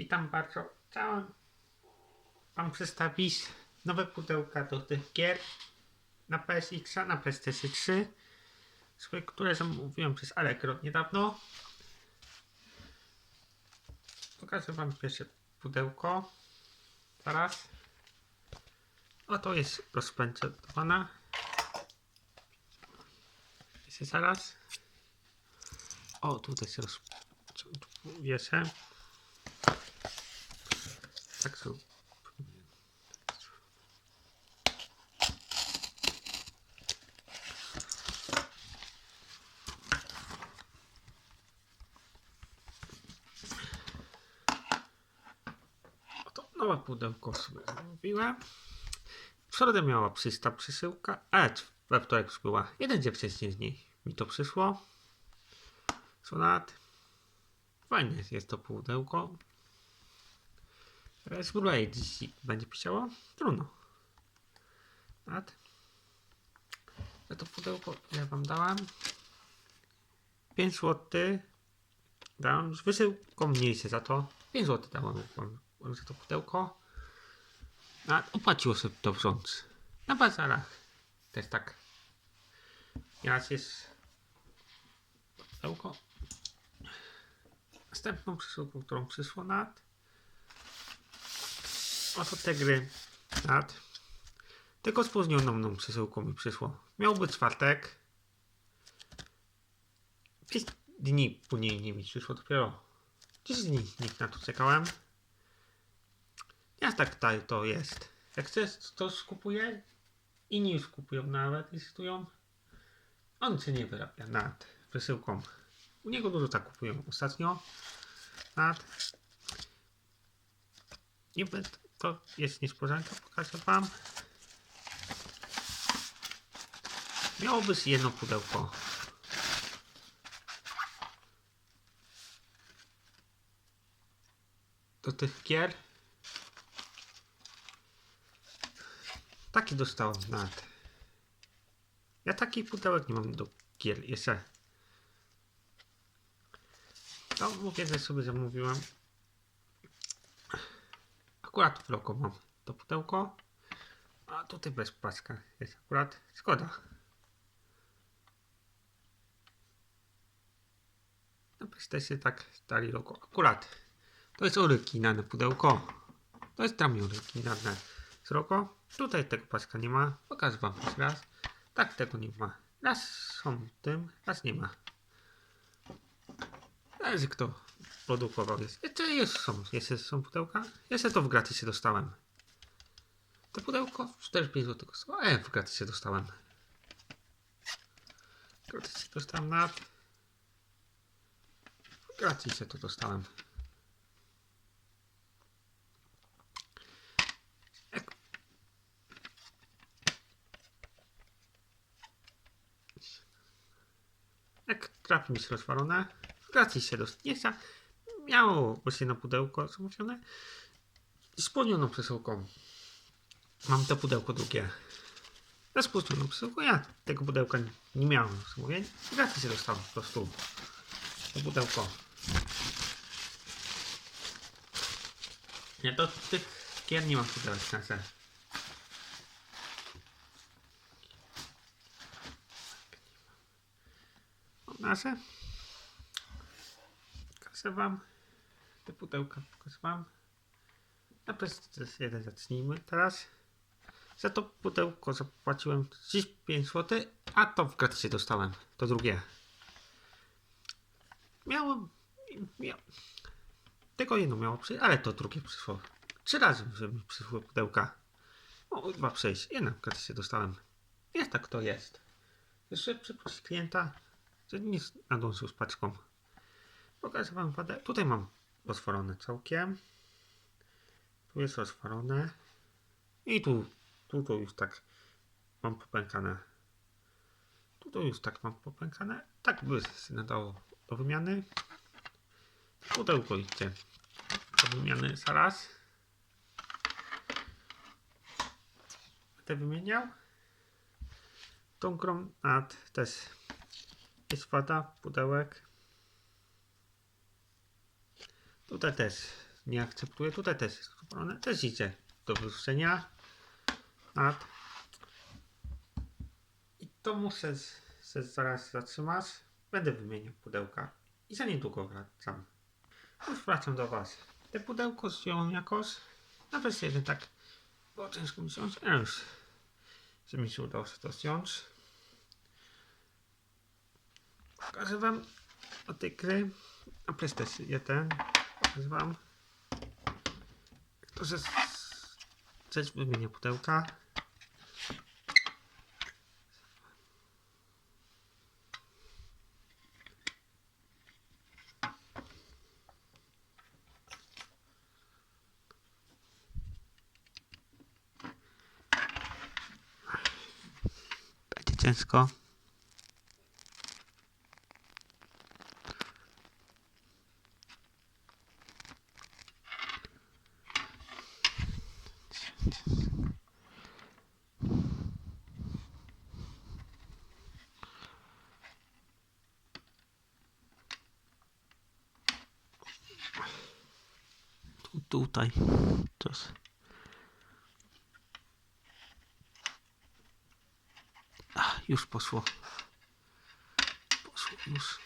Witam bardzo. Chciałem Wam przedstawić nowe pudełka do tych gier na PSX, na PlayStation 3, swoje, które zamówiłem przez Allegro niedawno. Pokażę Wam pierwsze pudełko. Zaraz. Oto jest rozpędzona. Jest zaraz. O, tutaj się roz... wieszę. Tak są. Oto nowe pudełko sobie zamówiłem. W środę miała przyjść ta przesyłka, ale we wtorek już była. Jeden dzień wcześniej z niej mi to przyszło. Sonat. Fajnie jest to pudełko. Teraz Blu-ray dziś będzie pisało? Trudno. Sonat. Ja to pudełko, ja wam dałam. 5 zł. Dałam z wysyłką mniejsze za to. 5 zł dałam wam za to pudełko. A opłaciło sobie to wrząc. Na bazarach. Też tak. Teraz jest pudełko. Następną przesyłką, którą przysłał nad. Oto te gry nad. Tylko spóźnioną mną przesyłką mi przyszło. Miał być czwartek. 5 dni później nie mi przyszło dopiero. 10 dni nikt na to czekałem. Ja tak tutaj to jest. Jak chcesz, to skupuję. Inni już kupują nawet, licytują. On się nie wyrabia nad wysyłką. U niego dużo tak kupują ostatnio. Nad. Niby to jest niespodzianka, pokażę wam. Miało być jedno pudełko. Do tych gier. Taki dostałem nad. Ja taki pudełek nie mam do gier jeszcze. No mówię, że sobie zamówiłem. Akurat w loko mam to pudełko. A tutaj bez paska jest akurat. Szkoda. Na PlayStation tak dali logo. Akurat. To jest oryginalne pudełko. To jest mnie oryginalne z logo. Tutaj tego paska nie ma. Pokażę wam jeszcze raz. Tak tego nie ma. Raz są tym, raz nie ma. Zależy kto produkował. Jest. Jeszcze jest, są, jeszcze są pudełka. Jeszcze to w gratisie dostałem. To pudełko 4-5 zł kosztowało. E, w gratisie dostałem. W gratisie dostałem na... W gratisie to dostałem. Jak... Trafi mi się rozwalone, w gratisie dostałem. Miało właśnie na pudełko zamówione. Z spóźnioną przesyłką. Mam to pudełko drugie. Na spóźnioną przesyłką. Ja tego pudełka nie miałem zamówień. W gratisie dostałem po prostu. To pudełko. Nie, to tych gier nie mam pudełek na se. Nasze. Pokażę wam. Te pudełka pokażę wam. Na jest jeden zacznijmy teraz. Za to pudełko zapłaciłem 35 zł, a to w gratisie dostałem. To drugie. Miałem. Mia... Tylko jedno miało przyjść, ale to drugie przyszło. Trzy razy że mi przyszły pudełka. O, dwa przejść. Jedno w gratisie dostałem. Jest tak to jest. Jeszcze przypuść klienta, że nie nadążył z paczką. Pokażę wam wodę. Tutaj mam rozwalone całkiem. Tu jest rozwalone. I tu, tu to już tak mam popękane. Tu to już tak mam popękane. Tak by się nadało do wymiany. Pudełko idźcie do wymiany zaraz. Będę wymieniał. Tą grą nad też jest woda, pudełek. Tutaj też nie akceptuje. Tutaj też jest obrone. Też idzie do wyrzucenia. Nad. I to muszę se zaraz zatrzymać. Będę wymieniał pudełka. I za niedługo wracam. Już wracam do Was. Te pudełko zdjąłem jakoś. Na wersję jeden tak było ciężko mi. Ja już, że mi się udało się to zdjąć. Pokażę Wam o tej gry na PlayStation 1. Pokażę Wam. To, że coś wymienia pudełka. Ciężko. Tu, tutaj. Coś. A, już poszło. Poszło już.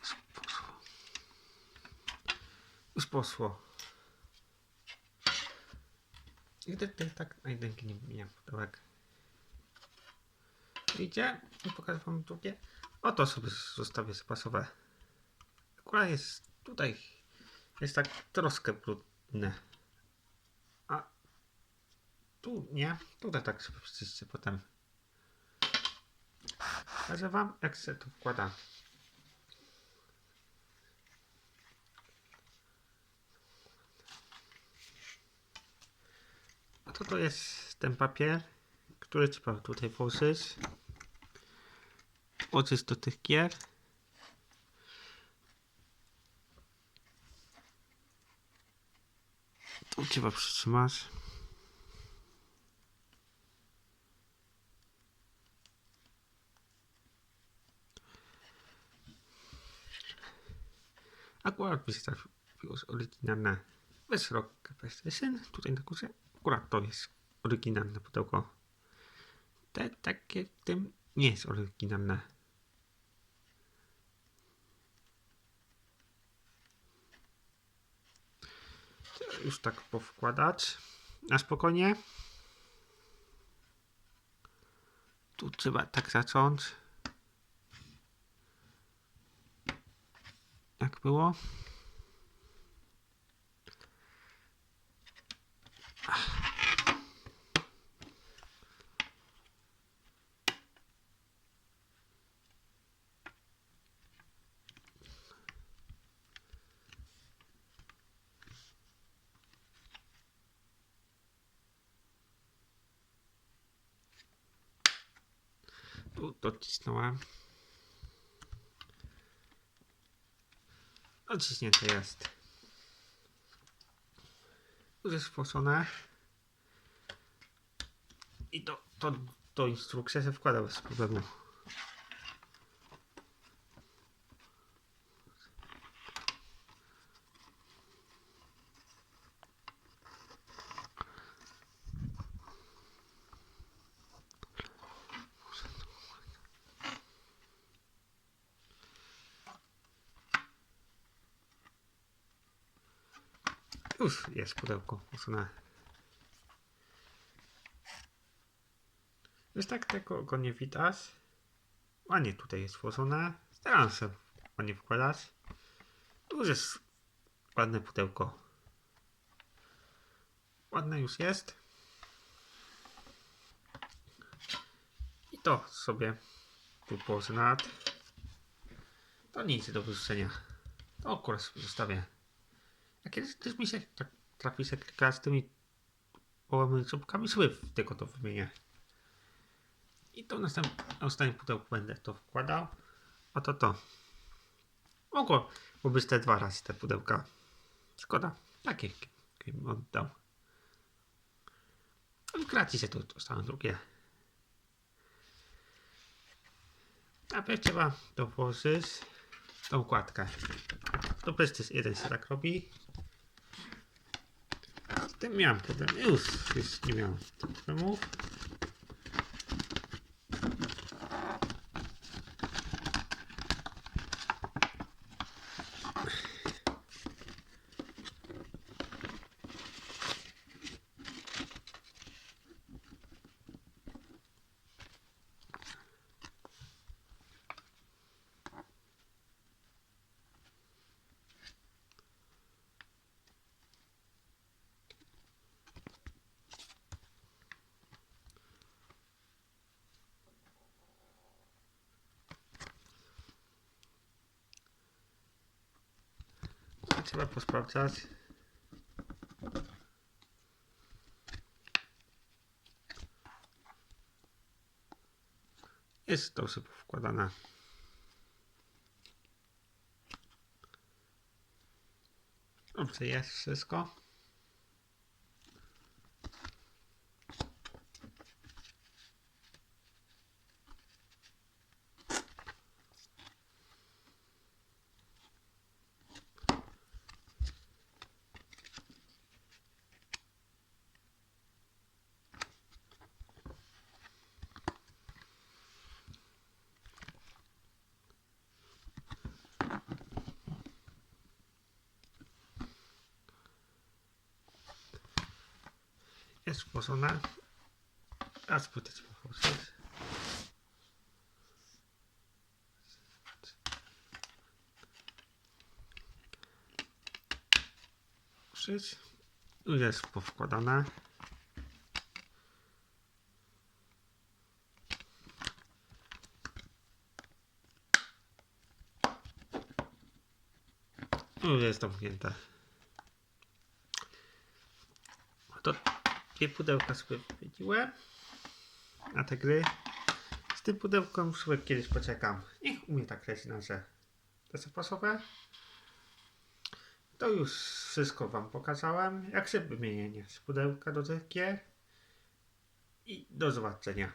Już poszło. Już poszło. I tak, tak, tak na jedynkę nie wymieniam pudełek. Widzicie? I pokażę wam drugie. Oto sobie zostawię zapasowe. Akurat jest tutaj. Jest tak troszkę brudne. A tu nie. Tutaj tak przyczyście potem. Pokażę wam jak się to wkłada. A to to jest ten papier, który trzeba tutaj włożyć. Włożyć do tych gier. Trzeba przytrzymać. Akurat mi się z oryginalne bez rok PlayStation. Tutaj na górze akurat to jest oryginalne pudełko. Te takie w tym nie jest oryginalne. Już tak powkładać na spokojnie. Tu trzeba tak zacząć. Jak było? Tu docisnąłem. Odciśnięte jest. Już jest. I to, to, to instrukcja się wkłada bez problemu. Już jest pudełko usunę. Już tak tego go nie widać. Ładnie tutaj jest włożone. Staram się ładnie wkładać. Już jest ładne pudełko. Ładne już jest. I to sobie tu nad. To idzie do wyrzucenia. To akurat zostawię. A kiedyś też mi się tak trafi kilka z tymi połamanymi czubkami sływ, tylko to wymienię. I to następnym, na ostatnim pudełku będę to wkładał. A to. Mogło być te dwa razy te pudełka. Szkoda. Takie bym oddał. W gratis się to dostałem drugie. A pierw trzeba to tą układkę. To PlayStation 1 się tak robi. Z tym miałem problem. Już, już nie miałem Trzeba posprawdzać. Jest dobrze wkładana. Dobrze jest wszystko. Jest włożona. A spytać pochodzić. Użyć. Już jest powkładana. Już jest zamknięte. To dwie pudełka sobie wywiedziłem na te gry. Z tym pudełkiem sobie kiedyś poczekam. Niech u mnie tak leci na że te zapasowe. To już wszystko wam pokazałem. Jak się wymienienie z pudełka do tych gier. I do zobaczenia.